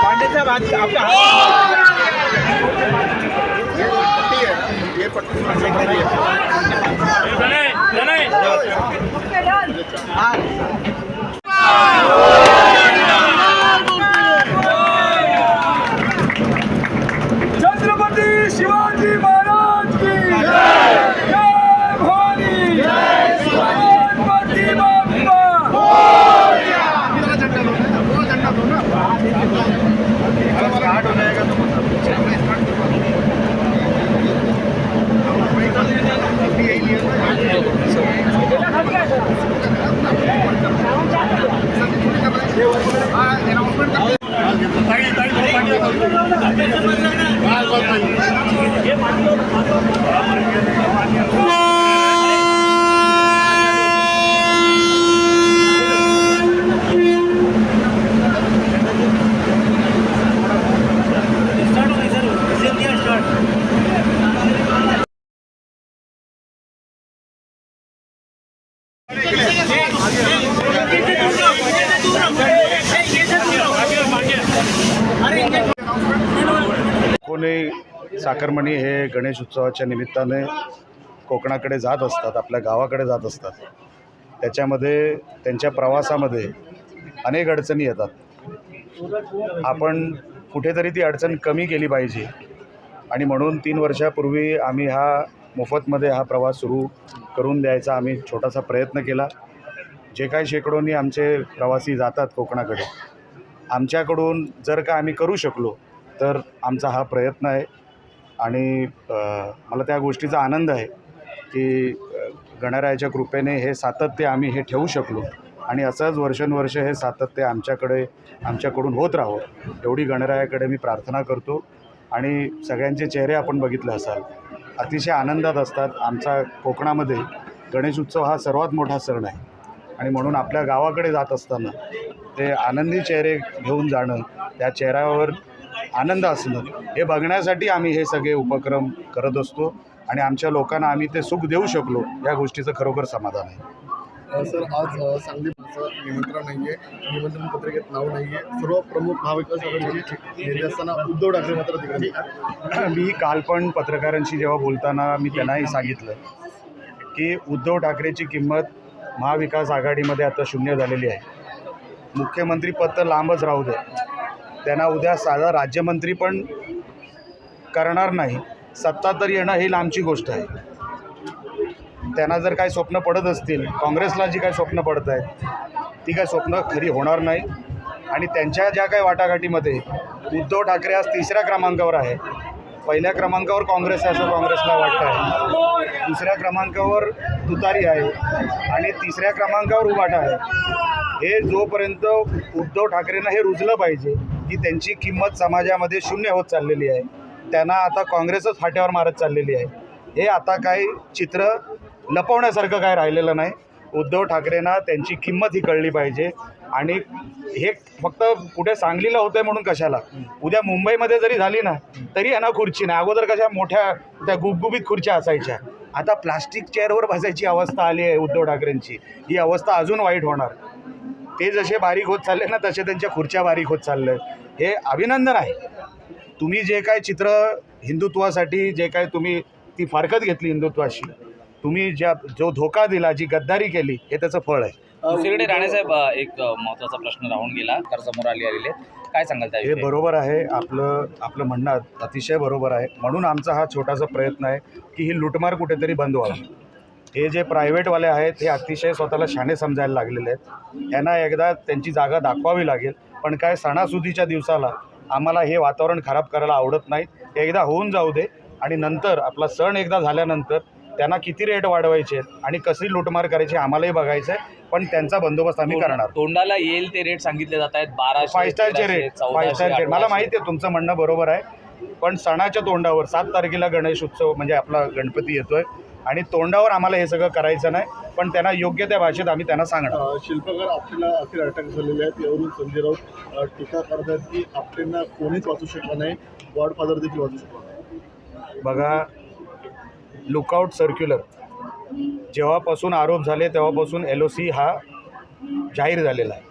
पंडित साहब आज आपका गणपती बाप्पा छत्रपती शिवाजी महाराज की कोणी साखरमणी हे गणेश उत्सवाच्या निमित्ताने कोकणाकडे जात असतात आपल्या गावाकडे जात असतात. त्याच्यामध्ये त्यांच्या प्रवासामध्ये अनेक अडचणी येतात. आपण कुठेतरी ती अडचण कमी केली पाहिजे. आणि म्हणून तीन वर्षापूर्वी आम्ही हा मोफतमध्ये हा प्रवास सुरू करून द्यायचा. आम्ही छोटासा प्रयत्न केला. जे काही शेकडोनी आमचे प्रवासी जातात कोकणाकडे आमच्याकडून जर का आम्ही करू शकलो तर आमचा हा प्रयत्न आहे. आणि मला त्या गोष्टीचा आनंद आहे की गणरायाच्या कृपेने हे सातत्य आम्ही हे ठेवू शकलो. आणि असंच वर्षानुवर्ष हे सातत्य आमच्याकडे आमच्याकडून होत राहावं एवढी गणरायाकडे मी प्रार्थना करतो. आणि सगळ्यांचे चेहरे आपण बघितले असाल अतिशय आनंदात असतात. आमचा कोकणामध्ये गणेश उत्सव हा सर्वात मोठा सण आहे. आणि म्हणून आपल्या गावाकडे जात असताना ते आनंदी चेहरे घेऊन जाणं त्या चेहऱ्यावर आनंद असणं हे बघण्यासाठी आम्ही हे सगळे उपक्रम करत असतो. आणि आमच्या लोकांना आम्ही ते सुख देऊ शकलो या गोष्टीचं खरोखर समाधान आहे. सर आज सांगली भागाचं निमंत्रण नाही आहे निमंत्रण पत्रिकेत नाव नाही आहे सर्व प्रमुख महाविकास आघाडीचे नेते असताना उद्धव ठाकरे मात्र तिकडे मी काल पण पत्रकारांशी जेव्हा बोलताना मी त्यांनाही सांगितलं की उद्धव ठाकरेची किंमत महाविकास आघाडीमध्ये आता शून्य झालेली आहे. मुख्यमंत्री पद तर लांबच राहू दे. त्यांना उद्या साधा राज्यमंत्री पण करणार नाही. सत्ता तर येणं ही लांबची गोष्ट आहे. त्यांना जर काही स्वप्न पडत असतील काँग्रेसला जी काही स्वप्न पडत आहेत ती काही स्वप्न खरी होणार नाही. आणि त्यांच्या ज्या काही वाटाघाटीमध्ये उद्धव ठाकरे आज तिसऱ्या क्रमांकावर आहे. पहिल्या क्रमांकावर काँग्रेस आहे असं काँग्रेसला वाटतं आहे. दुसऱ्या क्रमांकावर तुतारी आहे आणि तिसऱ्या क्रमांकावर उभाटा आहे. हे जोपर्यंत उद्धव ठाकरेंना हे रुजलं पाहिजे की त्यांची किंमत समाजामध्ये शून्य होत चाललेली आहे त्यांना आता काँग्रेसच फाट्यावर मारत चाललेली आहे. हे आता काही चित्र लपवण्यासारखं काय राहिलेलं नाही. उद्धव ठाकरेंना त्यांची किंमत ही कळली पाहिजे. आणि हे फक्त कुठे सांगलीला होतंय म्हणून कशाला? उद्या मुंबईमध्ये जरी झाली ना तरी यांना खुर्ची नाही. अगोदर कशा मोठ्या त्या गुबगुबीत खुर्च्या असायच्या. आता प्लास्टिक चेअरवर बसायची अवस्था आली आहे उद्धव ठाकरेंची. ही अवस्था अजून वाईट होणार. ते जसे बारीक होत चालले ना तसे त्यांच्या खुर्च्या बारीक होत चालल्या हे अभिनंदन आहे. तुम्ही जे काय चित्र हिंदुत्वासाठी जे काय तुम्ही ती फारकत घेतली हिंदुत्वाशी तुम्ही ज्या जो धोका दिला जी गद्दारी केली हे त्याचं फळ आहे. दुसरीकडे राणेसाहेब एक अ, महत्त्वाचा प्रश्न राहून गेला. तर समोर आले आलेले. काय सांगाल हे बरोबर आहे. आपलं आपलं म्हणणं अतिशय बरोबर आहे. म्हणून आमचा हा छोटासा प्रयत्न आहे की ही लुटमार कुठेतरी बंद व्हावी. हे जे प्रायव्हेटवाले आहेत हे अतिशय स्वतःला शाणे समजायला लागलेले आहेत. यांना एकदा त्यांची जागा दाखवावी लागेल. पण काय सणासुदीच्या दिवसाला आम्हाला हे वातावरण खराब करायला आवडत नाही. एकदा होऊन जाऊ दे. आणि नंतर आपला सण एकदा झाल्यानंतर त्यांना किती रेट वाढवायचे आहेत आणि कशी लुटमार करायची आम्हालाही बघायचं आहे पण त्यांचा बंदोबस्त आम्ही करणार. तोंडाला येईल ते रेट सांगितले जात आहेत. बाराशे फाय स्टारचे रेट. फाय स्टारचे रेट मला. माहिती आहे तुमचं म्हणणं बरोबर आहे. पण सणाच्या तोंडावर सात तारखेला गणेश उत्सव म्हणजे आपला गणपती येतोय. आणि तोंडावर आम्हाला हे सगळं करायचं नाही. पण त्यांना योग्य त्या भाषेत आम्ही त्यांना सांगणार. शिल्पकार आपल्याला अखेर अटक झालेले आहेत यावरून संजय राऊत टीका करत आहेत की आपल्याला कोणीच वाचू शकला नाही. गॉडफादर देखील वाचू शकला नाही. बघा लुकआउट सर्क्युलर जेव्हापासून आरोप झाले तेव्हापासून एल ओ सी हा जाहीर झालेला आहे.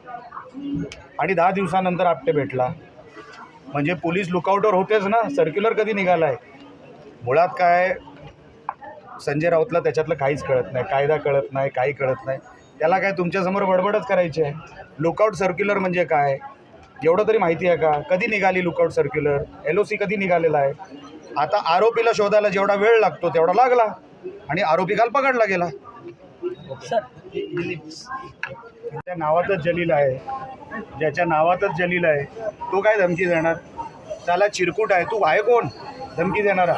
आणि दहा दिवसानंतर आपटे भेटला. म्हणजे पोलीस लुकआउटवर होतेच ना? सर्क्युलर कधी निघाला आहे मुळात काय? संजय राऊतला त्याच्यातलं काहीच कळत नाही. कायदा कळत नाही काही कळत नाही. त्याला काय तुमच्यासमोर बडबडच करायची आहे? लुकआउट सर्क्युलर म्हणजे काय? एवढं तरी माहिती आहे का? कधी निघाली lookout circular L O C कधी निघालेला आहे? आता आरोपीला शोधायला जेवढा वेळ लागतो तेवढा लागला. आणि आरोपी काल पकडला गेला. त्या नावातच जलील आहे. ज्याच्या नावातच जलील आहे तो काय धमकी देणार? त्याला चिरकुट आहे. तू आहे कोण? धमकी देणारा.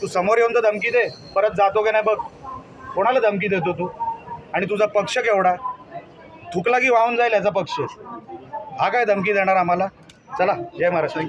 तू समोर येऊन तर धमकी दे. परत जातो की नाही बघ. कोणाला धमकी देतो तू? आणि तुझा पक्ष केवढा? थुकला की वाहून जाईल याचा पक्ष. हा काय धमकी देणार आम्हाला? चला जय महाराष्ट्र.